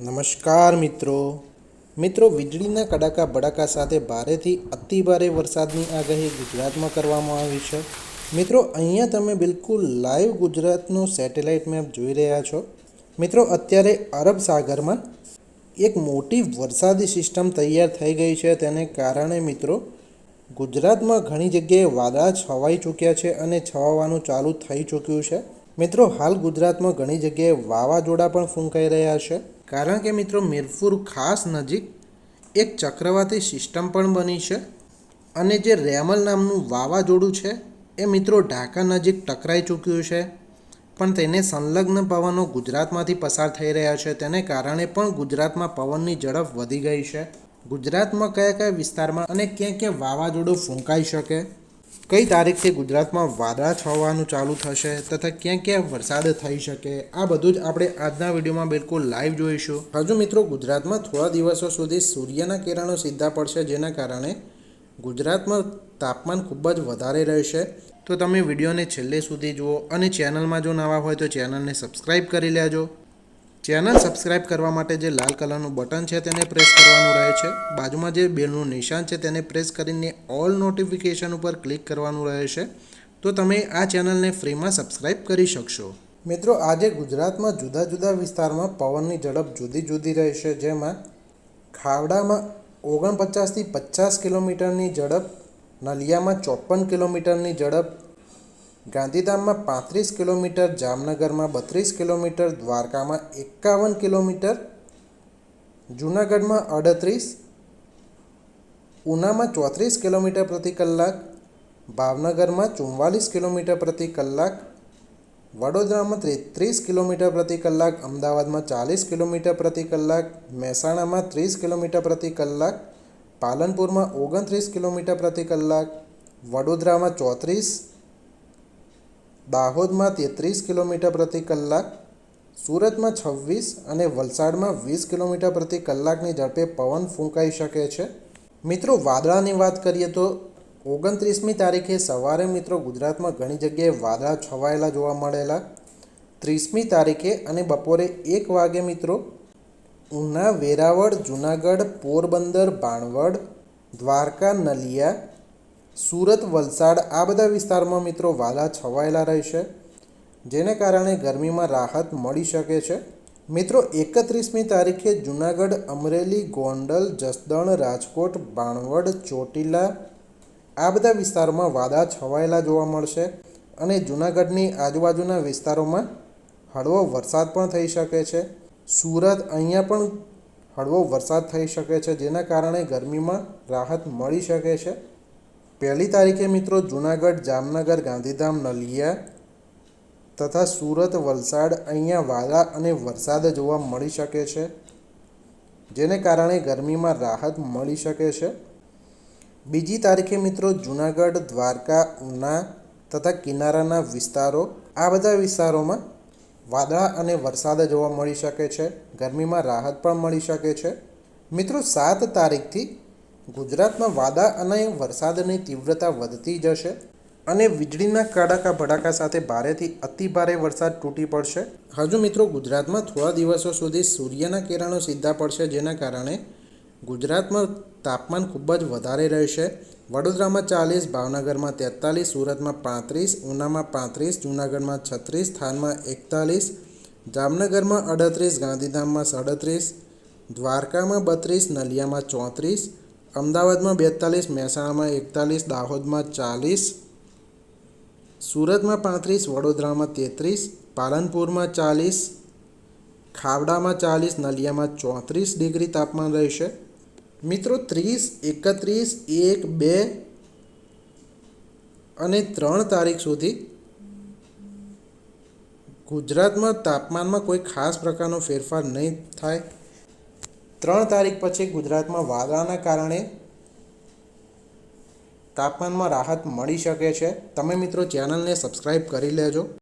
નમસ્કાર મિત્રો. મિત્રો, વીજળીના કડાકા ભડાકા સાથે ભારેથી અતિ ભારે વરસાદની આગાહી ગુજરાતમાં કરવામાં આવી છે. મિત્રો, અહીંયા તમે બિલકુલ લાઈવ ગુજરાતનો સેટેલાઇટ મેપ જોઈ રહ્યા છો. મિત્રો, અત્યારે અરબ સાગરમાં એક મોટી વરસાદી સિસ્ટમ તૈયાર થઈ ગઈ છે. તેને કારણે મિત્રો, ગુજરાતમાં ઘણી જગ્યાએ વાદળા છવાઈ ચૂક્યા છે અને છવાવાનું ચાલુ થઈ ચૂક્યું છે. મિત્રો, હાલ ગુજરાતમાં ઘણી જગ્યાએ વાવાઝોડા પણ ફૂંકાઈ રહ્યા છે. કારણ કે મિત્રો મિરપુર ખાસ નજીક એક ચક્રવાતી સિસ્ટમ પણ બની છે અને જે રેમલ નામનું વાવાઝોડું છે, એ મિત્રો ઢાકા નજીક ટકરાઈ ચૂક્યું છે. પણ તેને સંલગ્ન પવનો ગુજરાતમાંથી પસાર થઈ રહ્યા છે. તેને કારણે પણ ગુજરાતમાં પવનની ઝડપ વધી ગઈ છે. ગુજરાતમાં કયા કયા વિસ્તારમાં અને ક્યાં ક્યાં વાવાઝોડું ફૂંકાઈ શકે? કઈ તારીખથી ગુજરાતમાં વાદળા છવાનું ચાલુ થશે તથા ક્યાં ક્યાં વરસાદ થઈ શકે, આ બધું જ આપણે આજના વિડીયોમાં બિલકુલ લાઈવ જોઈશું. હજુ મિત્રો ગુજરાતમાં થોડા દિવસો સુધી સૂર્યના કિરણો સીધા પડશે, જેના કારણે ગુજરાતમાં તાપમાન ખૂબ જ વધારે રહેશે. તો તમે વિડીયોને છેલ્લે સુધી જુઓ અને ચેનલમાં જો નવા હોય તો ચેનલને સબસ્ક્રાઈબ કરી લેજો. ચેનલ સબસ્ક્રાઇબ કરવા માટે જે લાલ કલરનું બટન છે તેને પ્રેસ કરવાનું રહે છે. બાજુમાં જે બેલનું નિશાન છે તેને પ્રેસ કરીને ઓલ નોટિફિકેશન ઉપર ક્લિક કરવાનું રહે છે. તો તમે આ ચેનલને ફ્રીમાં સબસ્ક્રાઇબ કરી શકશો. મિત્રો, આજે ગુજરાતમાં જુદા જુદા વિસ્તારમાં પવનની ઝડપ જુદી જુદી રહેશે જેમાં ખાવડામાં ઓગણપચાસથી પચાસ કિલોમીટરની ઝડપ, નલિયામાં ચોપન કિલોમીટરની ઝડપ ગાંધીધામમાં પાંત્રીસ કિલોમીટર, જામનગરમાં બત્રીસ કિલોમીટર, દ્વારકામાં એકાવન કિલોમીટર, જૂનાગઢમાં અડત્રીસ, ઉનામાં ચોત્રીસ કિલોમીટર પ્રતિ કલાક, ભાવનગરમાં ચુમ્માલીસ કિલોમીટર પ્રતિ કલાક, વડોદરામાં ત્રીસ કિલોમીટર પ્રતિ કલાક, અમદાવાદમાં ચાલીસ કિલોમીટર પ્રતિ કલાક, મહેસાણામાં ત્રીસ કિલોમીટર પ્રતિ કલાક, પાલનપુરમાં ઓગણત્રીસ કિલોમીટર પ્રતિ કલાક, વડોદરામાં ચોત્રીસ દાહોદમાં તેત્રીસ કિલોમીટર પ્રતિ કલાક, સુરતમાં છવ્વીસ અને વલસાડમાં વીસ કિલોમીટર પ્રતિ કલાકની ઝડપે પવન ફૂંકાઈ શકે છે. મિત્રો, વાદળાની વાત કરીએ તો ઓગણત્રીસમી તારીખે સવારે મિત્રો ગુજરાતમાં ઘણી જગ્યાએ વાદળા છવાયેલા જોવા મળેલા. ત્રીસમી તારીખે અને બપોરે એક વાગે મિત્રો ઉના વેરાવળ, જુનાગઢ, પોરબંદર, બાણવડ, દ્વારકા, નલિયા સુરત, વલસાડ આ બધા વિસ્તારમાં મિત્રો વાદા છવાયેલા રહેશે, જેને કારણે ગરમીમાં રાહત મળી શકે છે. મિત્રો, એકત્રીસમી તારીખે જુનાગઢ, અમરેલી, ગોંડલ, જસદણ, રાજકોટ, બાણવડ, ચોટીલા આ બધા વિસ્તારોમાં વાદા છવાયેલા જોવા મળશે અને જુનાગઢની આજુબાજુના વિસ્તારોમાં હળવો વરસાદ પણ થઈ શકે છે. સુરત અહીંયા પણ હળવો વરસાદ થઈ શકે છે, જેના કારણે ગરમીમાં રાહત મળી શકે છે. પહેલી તારીખે મિત્રો જુનાગઢ, જામનગર, ગાંધીધામ, નલિયા તથા સુરત, વલસાડ અહીંયા વાદળા અને વરસાદ જોવા મળી શકે છે, જેને કારણે ગરમીમાં રાહત મળી શકે છે. બીજી તારીખે મિત્રો જુનાગઢ, દ્વારકા, ઉના તથા કિનારાના વિસ્તારો, આ બધા વિસ્તારોમાં વાદળા અને વરસાદ જોવા મળી શકે છે, ગરમીમાં રાહત પણ મળી શકે છે. મિત્રો સાત તારીખથી ગુજરાતમાં વાદા અને વરસાદની તીવ્રતા વધતી જશે અને વીજળીના કડાકા ભડાકા સાથે ભારેથી અતિ ભારે વરસાદ તૂટી પડશે. હજુ મિત્રો ગુજરાતમાં થોડા દિવસો સુધી સૂર્યના કિરણો સીધા પડશે જેના કારણે ગુજરાતમાં તાપમાન ખૂબ જ વધારે રહેશે. વડોદરામાં ચાલીસ, ભાવનગરમાં તેતાલીસ, સુરતમાં પાંત્રીસ, ઉનામાં પાંત્રીસ, જૂનાગઢમાં છત્રીસ, થાનમાં એકતાલીસ, જામનગરમાં અડત્રીસ, ગાંધીધામમાં સાડત્રીસ, દ્વારકામાં બત્રીસ, નલિયામાં ચોત્રીસ અમદાવાદમાં બેતાલીસ, મહેસાણામાં એકતાલીસ, દાહોદમાં ચાલીસ, સુરતમાં પાંત્રીસ, વડોદરામાં તેત્રીસ, પાલનપુરમાં ચાલીસ, ખાવડામાં ચાલીસ, નલિયામાં ચોત્રીસ ડિગ્રી તાપમાન રહેશે. મિત્રો, ત્રીસ, એકત્રીસ, એક, બે અને ત્રણ તારીખ સુધી ગુજરાતમાં તાપમાનમાં કોઈ ખાસ પ્રકારનો ફેરફાર નહીં થાય. ત્રણ તારીખ પછી ગુજરાતમાં વાદળાના કારણે તાપમાનમાં રાહત મળી શકે છે. તમે મિત્રો ચેનલને સબસ્ક્રાઈબ કરી લેજો.